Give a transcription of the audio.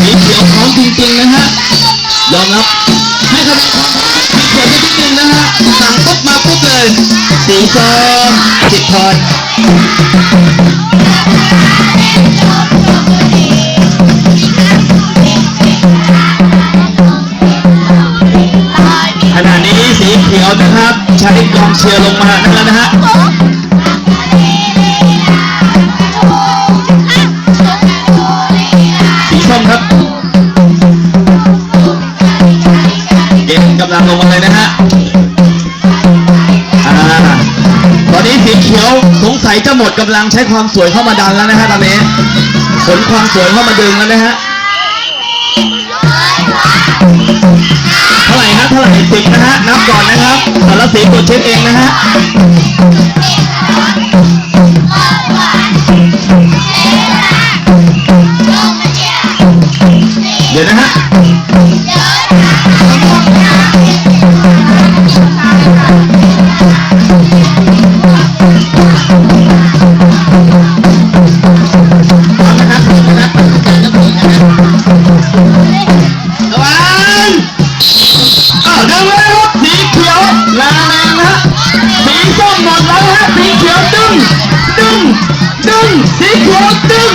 สีเขียวพร้อมจริงๆนะฮะ ยอมรับให้คะแนนความพอมสีเขียวไปนิดนึงนะฮะ สั่งปุ๊บมาปุ๊บเลย สีส้มสิบพรข ณะนี้สีเขียวนะครับ ใช้กองเชียร์ลงมาแล้วนะฮะสีส้มครับเกมกำลังลงมาเลยนะฮะตอนนี้สีเขียวสงสัยจะหมดกำลังใช้ความสวยเข้ามาดันแล้วนะฮะตอนนี้ขนความสวยเข้ามาดึงแล้วนะฮะ สีกดเช็คเองนะฮะเดี๋ยวนะฮะระวังอ่าดึงเลยครับ ลายวแรงนะฮะสีส้มหมดแล้วฮะสีเขียวดึงดึงดึงสีเขียวดึง